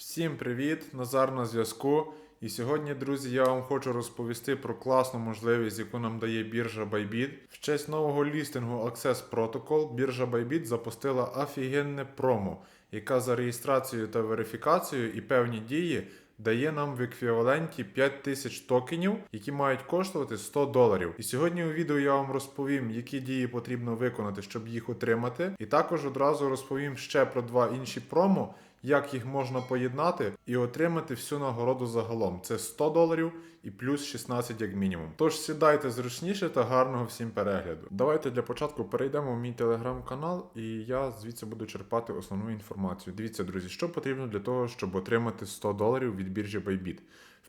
Всім привіт! Назар на зв'язку. І сьогодні, друзі, я вам хочу розповісти про класну можливість, яку нам дає біржа Bybit. В честь нового лістингу Access Protocol біржа Bybit запустила офігенне промо, яка за реєстрацією та верифікацією і певні дії дає нам в еквіваленті 5000 токенів, які мають коштувати 100 доларів. І сьогодні у відео я вам розповім, які дії потрібно виконати, щоб їх отримати. І також одразу розповім ще про два інші промо, як їх можна поєднати і отримати всю нагороду загалом. Це 100 доларів і плюс 16 як мінімум. Тож сідайте зручніше та гарного всім перегляду. Давайте для початку перейдемо в мій телеграм-канал, і я звідси буду черпати основну інформацію. Дивіться, друзі, що потрібно для того, щоб отримати 100 доларів від біржі Bybit.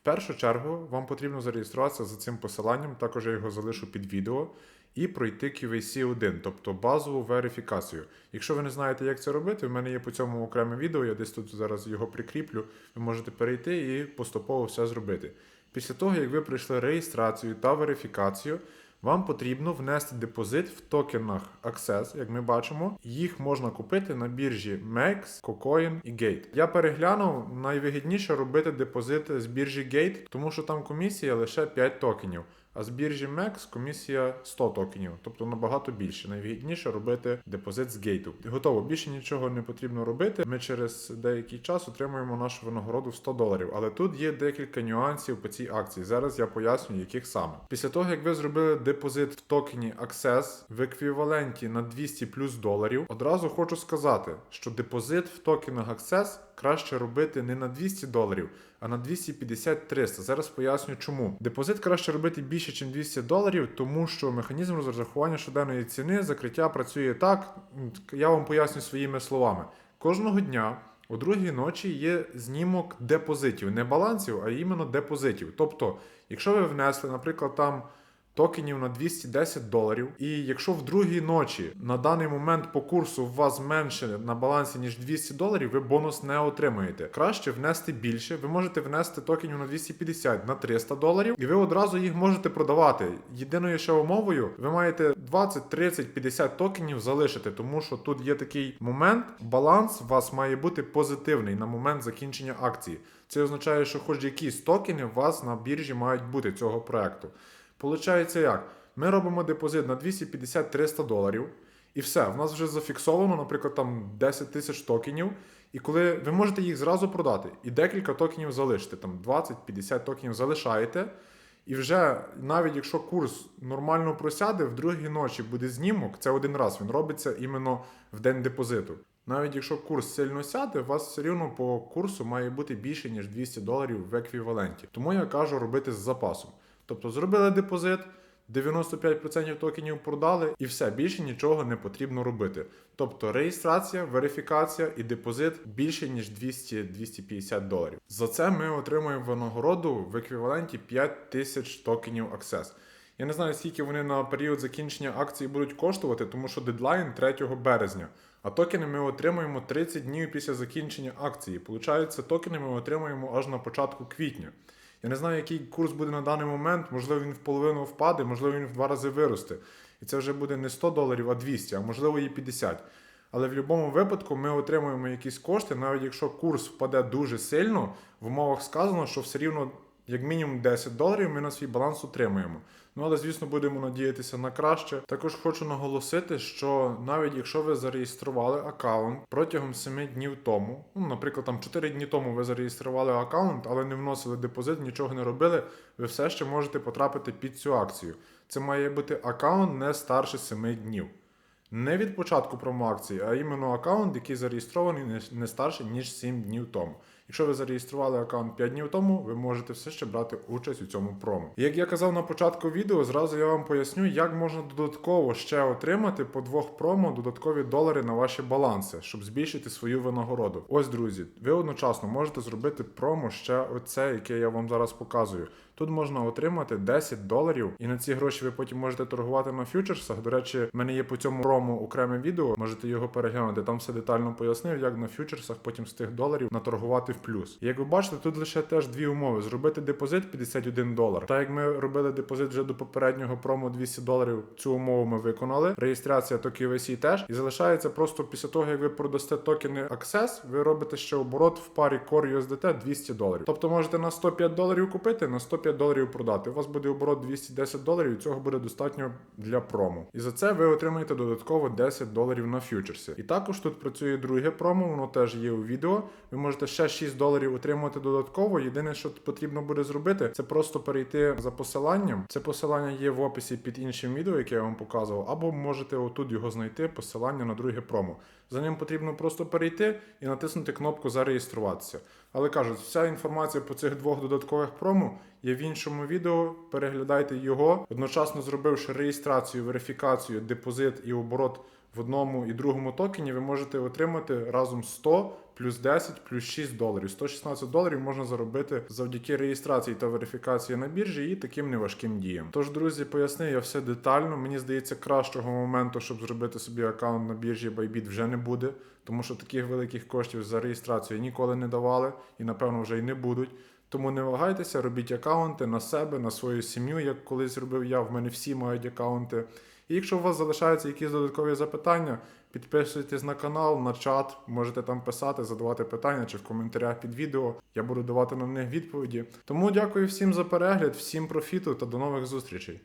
В першу чергу вам потрібно зареєструватися за цим посиланням, також я його залишу під відео, і пройти QVC 1, тобто базову верифікацію. Якщо ви не знаєте, як це робити, в мене є по цьому окреме відео, я десь тут зараз його прикріплю. Ви можете перейти і поступово все зробити. Після того, як ви пройшли реєстрацію та верифікацію, вам потрібно внести депозит в токенах Access, як ми бачимо. Їх можна купити на біржі MEX, KuCoin і Gate. Я переглянув, найвигідніше робити депозит з біржі Gate, тому що там комісія лише 5 токенів. А з біржі MEX комісія 100 токенів, тобто набагато більше. Найвигідніше робити депозит з гейту. Готово, більше нічого не потрібно робити. Ми через деякий час отримуємо нашу винагороду в 100 доларів. Але тут є декілька нюансів по цій акції. Зараз я поясню, яких саме. Після того, як ви зробили депозит в токені Access в еквіваленті на 200 плюс доларів, одразу хочу сказати, що депозит в токенах Access краще робити не на 200 доларів, а на 250-300. Зараз поясню чому. Депозит краще робити більше, ніж 200 доларів, тому що механізм розрахування щоденної ціни закриття працює так. Я вам поясню своїми словами. Кожного дня. У другій ночі є знімок депозитів, не балансів, а іменно депозитів. Тобто, якщо ви внесли, наприклад, там токенів на 210 доларів, і якщо в другій ночі на даний момент по курсу у вас менше на балансі, ніж 200 доларів, ви бонус не отримаєте. Краще внести більше. Ви можете внести токенів на 250 на 300 доларів, і ви одразу їх можете продавати. Єдиною ще умовою, ви маєте 20, 30, 50 токенів залишити, тому що тут є такий момент, баланс у вас має бути позитивний на момент закінчення акції. Це означає, що хоч якісь токени у вас на біржі мають бути цього проекту. Получається як? Ми робимо депозит на 250-300 доларів, і все, в нас вже зафіксовано, наприклад, там 10 тисяч токенів. І коли ви можете їх зразу продати, і декілька токенів залишити, там 20-50 токенів залишаєте. І вже навіть якщо курс нормально просяде, в другій ночі буде знімок, це один раз він робиться іменно в день депозиту. Навіть якщо курс сильно сяде, у вас все рівно по курсу має бути більше, ніж 200 доларів в еквіваленті. Тому я кажу робити з запасом. Тобто зробили депозит, 95% токенів продали, і все, більше нічого не потрібно робити. Тобто реєстрація, верифікація і депозит більше ніж 200-250 доларів. За це ми отримуємо винагороду в еквіваленті 5000 токенів Access. Я не знаю, скільки вони на період закінчення акції будуть коштувати, тому що дедлайн 3 березня. А токени ми отримуємо 30 днів після закінчення акції. Получається, токени ми отримуємо аж на початку квітня. Я не знаю, який курс буде на даний момент. Можливо, він в половину впаде, можливо, він в два рази виросте. І це вже буде не 100 доларів, а 200, а можливо і 50. Але в будь-якому випадку ми отримуємо якісь кошти, навіть якщо курс впаде дуже сильно, в умовах сказано, що все рівно, як мінімум 10 доларів, ми на свій баланс отримуємо. Ну, але, звісно, будемо надіятися на краще. Також хочу наголосити, що навіть якщо ви зареєстрували аккаунт протягом 7 днів тому, ну, наприклад, там 4 дні тому ви зареєстрували аккаунт, але не вносили депозит, нічого не робили, ви все ще можете потрапити під цю акцію. Це має бути аккаунт не старше 7 днів. Не від початку промоакції, а іменно аккаунт, який зареєстрований не старше, ніж 7 днів тому. Якщо ви зареєстрували аккаунт 5 днів тому, ви можете все ще брати участь у цьому промо. Як я казав на початку відео, зразу я вам поясню, як можна додатково ще отримати по двох промо додаткові долари на ваші баланси, щоб збільшити свою винагороду. Ось, друзі, ви одночасно можете зробити промо ще оце, яке я вам зараз показую. Тут можна отримати 10 доларів, і на ці гроші ви потім можете торгувати на фьючерсах. До речі, в мене є по цьому промо окреме відео, можете його переглянути. Там все детально пояснив, як на фьючерсах потім з тих доларів наторгувати в плюс. Як ви бачите, тут лише теж дві умови: зробити депозит 51 долар. Так як ми робили депозит вже до попереднього промо 200 доларів, цю умову ми виконали. Реєстрація то KYC теж. І залишається просто після того, як ви продасте токени Access, ви робите ще оборот в парі Core USDT 200 доларів. Тобто можете на 105 доларів купити, на 105 доларів продати. У вас буде оборот 210 доларів, і цього буде достатньо для промо. І за це ви отримаєте додатково 10 доларів на фьючерсі. І також тут працює друге промо, воно теж є у відео. Ви можете ще 6 доларів отримати додатково. Єдине, що потрібно буде зробити, це просто перейти за посиланням. Це посилання є в описі під іншим відео, яке я вам показував, або можете отут його знайти, посилання на друге промо. За ним потрібно просто перейти і натиснути кнопку зареєструватися. Але кажуть, вся інформація по цих двох додаткових промо є в іншому відео. Переглядайте його, одночасно зробивши реєстрацію, верифікацію, депозит і оборот в одному і другому токені, ви можете отримати разом 100 плюс 10 плюс 6 доларів. 116 доларів можна заробити завдяки реєстрації та верифікації на біржі і таким неважким діям. Тож, друзі, пояснив я все детально. Мені здається, кращого моменту, щоб зробити собі аккаунт на біржі Bybit вже не буде, тому що таких великих коштів за реєстрацію ніколи не давали і напевно вже й не будуть. Тому не вагайтеся, робіть аккаунти на себе, на свою сім'ю, як колись зробив я. В мене всі мають аккаунти. І якщо у вас залишаються якісь додаткові запитання, підписуйтесь на канал, на чат, можете там писати, задавати питання чи в коментарях під відео. Я буду давати на них відповіді. Тому дякую всім за перегляд, всім профіту та до нових зустрічей.